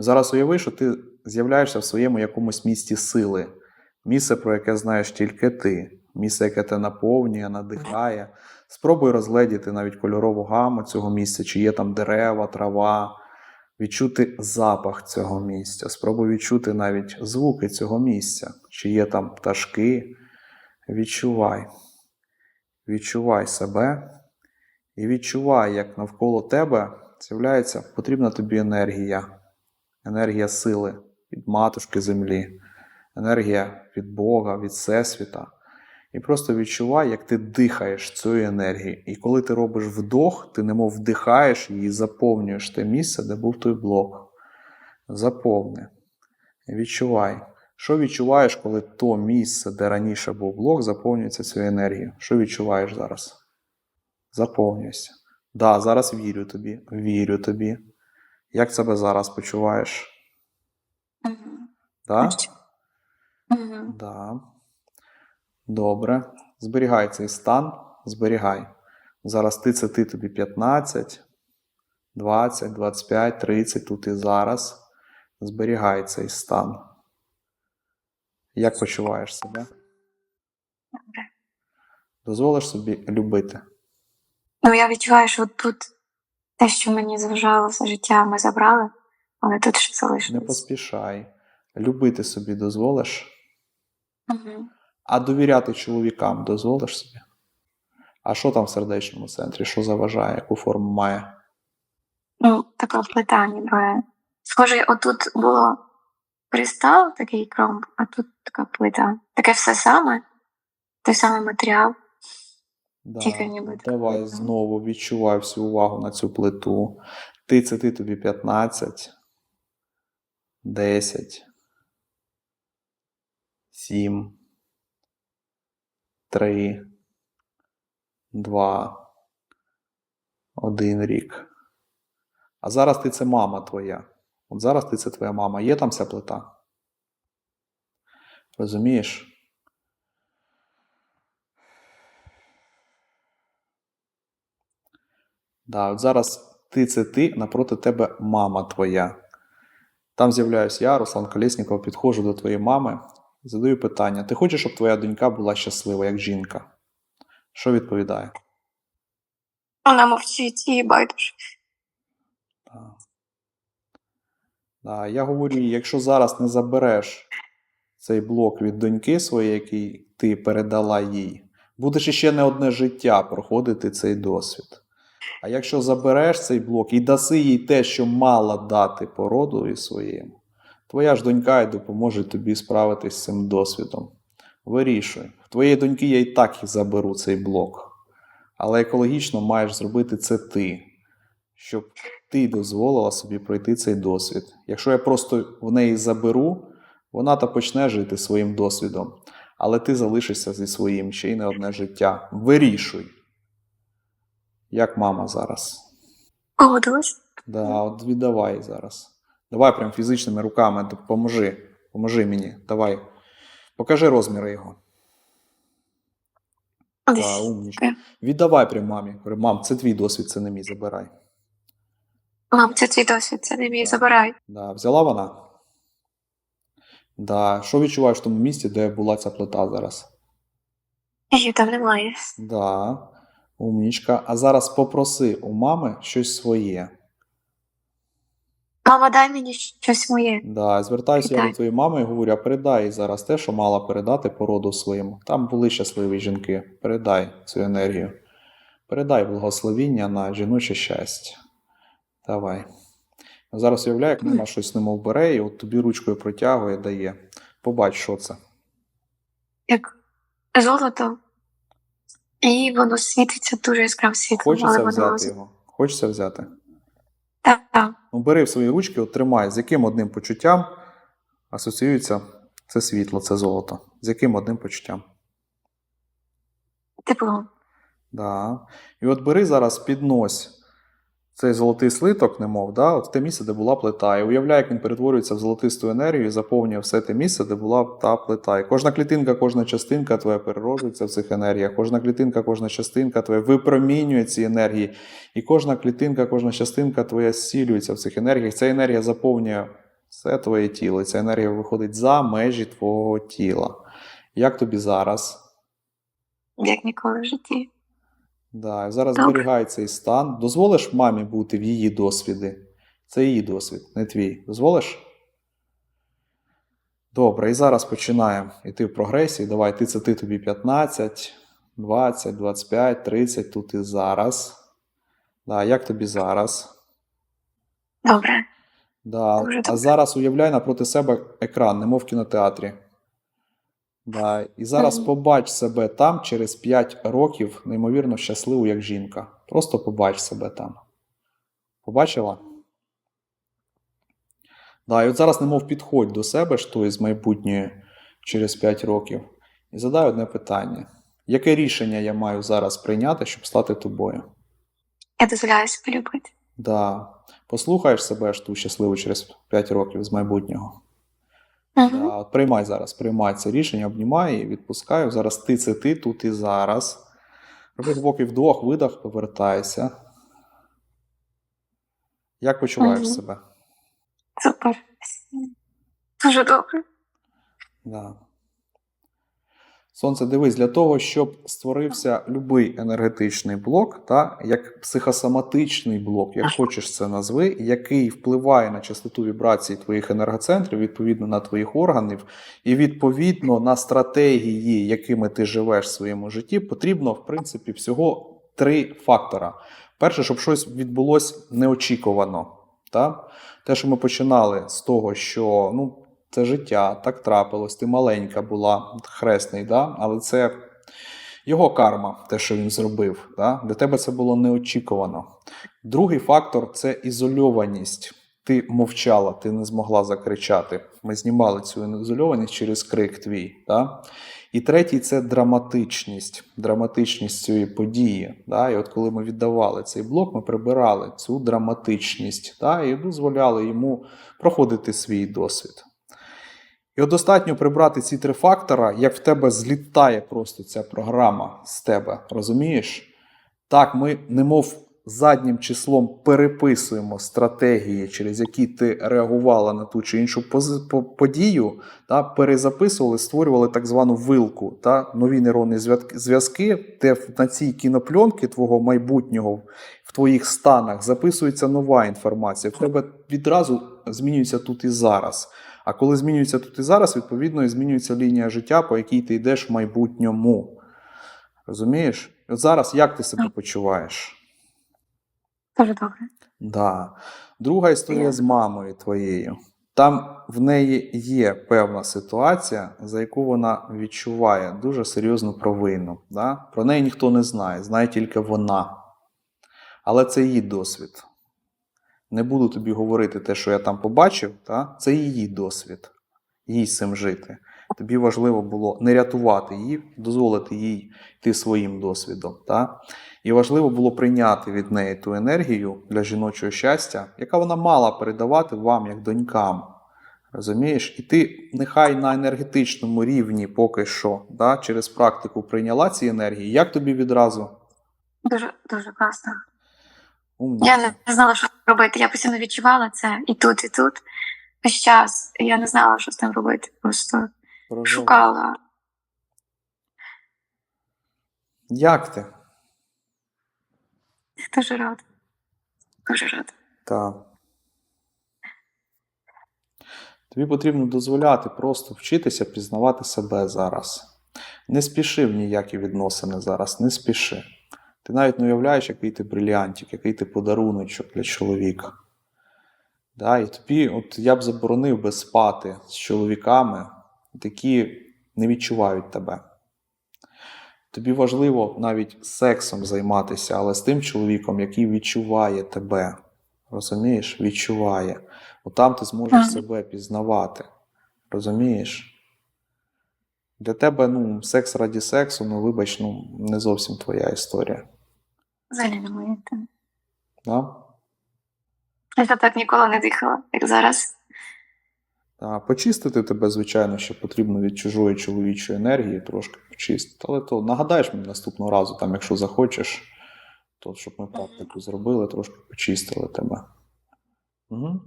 Зараз уяви, що ти з'являєшся в своєму якомусь місті сили. Місце, про яке знаєш тільки ти, місце, яке тебе наповнює, надихає. Спробуй розгледіти навіть кольорову гаму цього місця, чи є там дерева, трава, відчути запах цього місця. Спробуй відчути навіть звуки цього місця, чи є там пташки. Відчувай. Відчувай себе і відчувай, як навколо тебе з'являється потрібна тобі енергія, енергія сили від матушки землі, енергія від Бога, від Всесвіта. І просто відчувай, як ти дихаєш цією енергією. І коли ти робиш вдох, ти немов вдихаєш і заповнюєш те місце, де був той блок. Заповни. Відчувай. Що відчуваєш, коли то місце, де раніше був блок, заповнюється цією енергією? Що відчуваєш зараз? Заповнюйся. Да, зараз вірю тобі, вірю тобі. Як себе зараз почуваєш? Мгм. Да? Мгм. Да. Добре. Зберігай цей стан, зберігай. Зараз ти це ти тобі 15, 20, 25, 30, тут і зараз. Зберігай цей стан. Як почуваєш себе? Добре. Дозволиш собі любити. Ну, я відчуваю, що тут те, що мені заважало все життя, ми забрали, але тут ще Не поспішай. Любити собі дозволиш, Мгм. а довіряти чоловікам дозволиш собі. А що там в сердечному центрі? Що заважає, яку форму має? Ну, така плита, ніби. Схоже, отут було кристал, такий кромб, а тут така плита. Таке все саме, той самий матеріал. Да. Давай знову відчувай всю увагу на цю плиту. Ти це ти тобі 15, 10, 7, 3, 2, 1 рік. А зараз ти це мама твоя. От зараз ти це твоя мама. Є там ця плита? Розумієш? Да, от зараз ти це ти, напроти тебе мама твоя. Там з'являюсь я, Руслан Колєсніков, підходжу до твоєї мами і задаю питання: ти хочеш, щоб твоя донька була щаслива, як жінка? Що відповідає? Вона мовчить і байдуже. Да. Да, я говорю, якщо зараз не забереш цей блок від доньки своєї, який ти передала їй, будеш іще не одне життя проходити цей досвід. А якщо забереш цей блок і даси їй те, що мала дати породові своєму, твоя ж донька й допоможе тобі справитись з цим досвідом. Вирішуй. В твоєї доньки я і так і заберу цей блок. Але екологічно маєш зробити це ти, щоб ти дозволила собі пройти цей досвід. Якщо я просто в неї заберу, вона та почне жити своїм досвідом, але ти залишишся зі своїм ще й не одне життя. Вирішуй. Як мама зараз. Погодилась? Да, от віддавай зараз. Давай прям фізичними руками, допоможи. Поможи мені. Давай. Покажи розміри його. Так, умнічка. Віддавай прям мамі. Говори, Мам, це твій досвід, це не мій, забирай. Мам, це твій досвід, це не мій, забирай. Да, взяла вона? Да. Що відчуваєш в тому місці, де була ця плита зараз? Її там немає. Да. Умнічка. А зараз попроси у мами щось своє. Мама, дай мені щось моє. Да. Звертаюся я до твоєї мами і говорю, а передай їй зараз те, що мала передати породу своєму. Там були щасливі жінки. Передай цю енергію. Передай благословіння на жіноче щастя. Давай. Зараз уявляю, як мама щось немов бере і от тобі ручкою протягує, дає. Побач, що це. Як золото. І воно світиться дуже яскраво світлом, але Хочеться воно взяти його. Хочеться взяти. так, так. Ну, бери в свої ручки, от тримай, з яким одним почуттям асоціюється це світло, це золото. З яким одним почуттям. Тепло. Да. І от бери зараз, піднось цей золотий слиток, немов, да, от те місце, де була плита. І уявляй, як він перетворюється в золотисту енергію і заповнює все те місце, де була та плита. І кожна клітинка, кожна частинка твоя перероджується в цих енергіях. Кожна клітинка, кожна частинка твоя випромінює ці енергії. І кожна клітинка, кожна частинка твоя зцілюється в цих енергіях. Ця енергія заповнює Це твоє тіло. і Ця енергія виходить за межі твого тіла. Як тобі зараз? Як ніколи в житті. Да, і зараз Добре. зберігай цей стан. Дозволиш мамі бути в її досвіди? Це її досвід, не твій. Дозволиш? Добре, і зараз починаємо йти в прогресії. Давай, ти це ти тобі 15, 20, 25, 30, тут і зараз. Да, як тобі зараз? Добре. Да. Дуже А зараз уявляй напроти себе екран, немов в кінотеатрі. Да. І зараз побач себе там через 5 років, неймовірно щасливу, як жінка. Просто побач себе там. Побачила? Да, і от зараз немов підходь до себе ж тої з майбутньої через 5 років, і задай одне питання: яке рішення я маю зараз прийняти, щоб стати тобою? Я дозволяю себе любити. Да. Послухаєш себе ж ту щасливу через 5 років з майбутнього. Да, от приймай зараз, приймай це рішення, обнімай і відпускаю. Зараз ти це ти, тут і зараз. Роби глибокий вдох, видох, повертайся. Як почуваєш ага. себе? Супер. Дуже добре. Да. Сонце, дивись, для того, щоб створився будь-який енергетичний блок, та, як психосоматичний блок, як хочеш це назви, який впливає на частоту вібрацій твоїх енергоцентрів, відповідно на твоїх органів, і відповідно на стратегії, якими ти живеш в своєму житті, потрібно, в принципі, всього три фактора. Перше, щоб щось відбулося неочікувано. Та? Те, що ми починали з того, що ну, це життя, так трапилось, ти маленька була, хресний, да? але це його карма, те, що він зробив. Да? Для тебе це було неочікувано. Другий фактор це ізольованість. Ти мовчала, ти не змогла закричати. Ми знімали цю ізольованість через крик твій. Да? І третій це драматичність, драматичність цієї події. Да? І от коли ми віддавали цей блок, ми прибирали цю драматичність да? і дозволяли йому проходити свій досвід. От достатньо прибрати ці три фактора, як в тебе злітає просто ця програма з тебе. Розумієш? Так, ми немов заднім числом переписуємо стратегії, через які ти реагувала на ту чи іншу подію, та перезаписували, створювали так звану вилку, та нові нейронні зв'язки, де на цій кінопльонки твого майбутнього в твоїх станах записується нова інформація. В тебе відразу змінюється тут і зараз. А коли змінюється тут і зараз, відповідно, і змінюється лінія життя, по якій ти йдеш в майбутньому. Розумієш? От зараз як ти себе почуваєш? Дуже добре. Да. Друга історія з мамою твоєю. Там в неї є певна ситуація, за яку вона відчуває дуже серйозну провину. Да? Про неї ніхто не знає, знає тільки вона. Але це її досвід. Не буду тобі говорити те, що я там побачив, та? це її досвід, їй цим жити. Тобі важливо було не рятувати її, дозволити їй йти своїм досвідом. Та? І важливо було прийняти від неї ту енергію для жіночого щастя, яка вона мала передавати вам як донькам. Розумієш? І ти нехай на енергетичному рівні поки що, да, через практику прийняла ці енергії. Як тобі відразу? Дуже дуже класно. Умніця. Я не, знала, що робити. Я постійно відчувала це і тут, і тут. Весь час. Я не знала, що з тим робити. Просто Проживай. шукала. Як ти? Дуже рада. Дуже рада. Так. Тобі потрібно дозволяти просто вчитися пізнавати себе зараз. Не спіши в ніякі відносини зараз, не спіши. Ти навіть не уявляєш, який ти брилянтик, який ти подаруночок для чоловіка. Да, і тобі, от я б заборонив би спати з чоловіками, які не відчувають тебе. Тобі важливо навіть сексом займатися, але з тим чоловіком, який відчуває тебе. Розумієш? Відчуває. От там ти зможеш себе пізнавати. Розумієш? Для тебе ну, секс раді сексу, ну, вибач, ну, не зовсім твоя історія. Взагалі не моє. та. Да? Я так ніколи не дихала, як зараз. А, почистити тебе, звичайно, що потрібно від чужої чоловічої енергії, трошки почистити. Але то нагадаєш мені наступного разу, там, якщо захочеш, то щоб ми практику зробили, трошки почистили тебе. Угу.